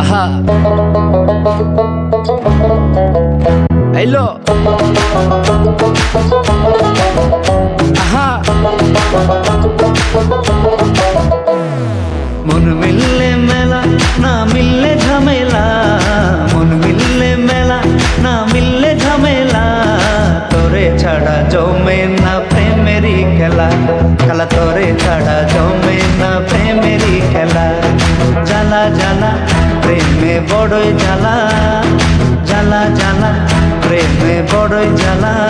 আহা হ্যালো আহা মন মিললে মেলা না মিললে ঝামেলা মন মিললে মেলা না মিললে ঝামেলা তোরে ছাড়া জমে না প্রেমেরই খেলা খেলা তোরে ছাড়া জমে না বড়ই জ্বালা জ্বালা জ্বালা প্রেমে বড়ই জ্বালা।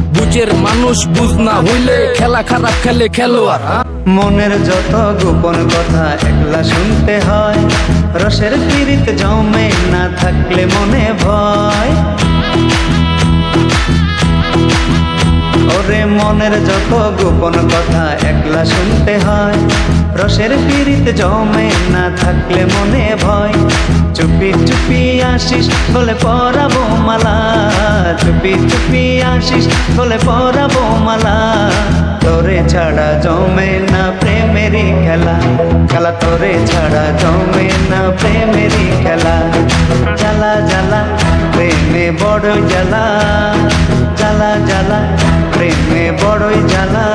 বুঝের মানুষ বুঝ না হইলে খেলা খারাপ খেলে খেলোয়াড় আর মনের যত গোপন কথা একলা শুনতে হয়, রসের পীড়িত জমে না থাকলে মনে ভয়। ওরে মনের যত গোপন কথা একলা শুনতে হয় রসের পীড়িত জমে না থাকলে মনে ভয়। চুপি চুপি আসিস বলে পরাবো মালা। চুপি চুপি আসিস বলে পরাবো মালা। তোরে ছাড়া জমে না প্রেমেরই খেলা। খেলা তোরে ছাড়া জমে না প্রেমেরই খেলা। জ্বালা জ্বালা, প্রেমে বড় জ্বালা। জ্বালা জ্বালা, প্রেমে বড়ই জ্বালা।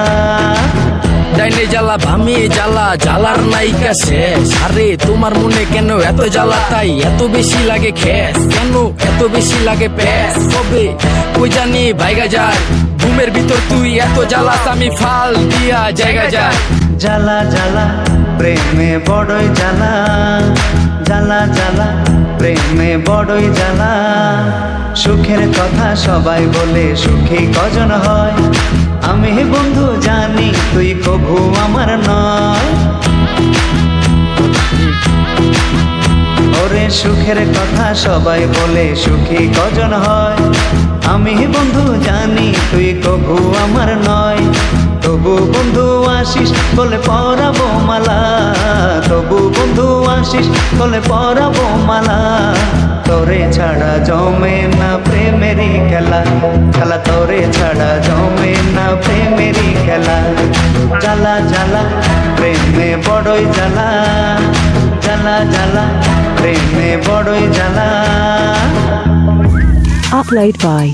ডাইনে জ্বালা ভামে জ্বালা জ্বালার নাইকা শেষ। আরে তোমার মনে কেন এত জ্বালা? তাই এত বেশি লাগে খেস। কেন এত বেশি লাগে প্যাস? কবে? কই জানি ভাইগা যায়। ঘুমের ভিতর তুই এত জ্বালাস আমি ফাল দিয়া জায়গা যায়। জ্বালা জ্বালা প্রেমে বড়ই জ্বালা। জ্বালা জ্বালা প্রেমে বড়ই জ্বালা। সুখের কথা সবাই বলে সুখী কজন হয়? আমি বন্ধু জানি তুই কভু আমার নয়। ওরে সুখের কথা সবাই বলে সুখী কজন হয়। আমি বন্ধু জানি তুই কভু আমার নয়। তবু বন্ধু আসিস বলে পরাবো মালা। তবু বন্ধু আসিস বলে পরাবো মালা। তোরে ছাড়া জমে না প্রেমেরই খেলা। খেলা তোরে ছাড়া জমে না প্রেমেরই খেলা জ্বালা জ্বালা প্রেমে বড়ই জ্বালা জ্বালা জ্বালা প্রেমে বড়ই জ্বালা। Upload by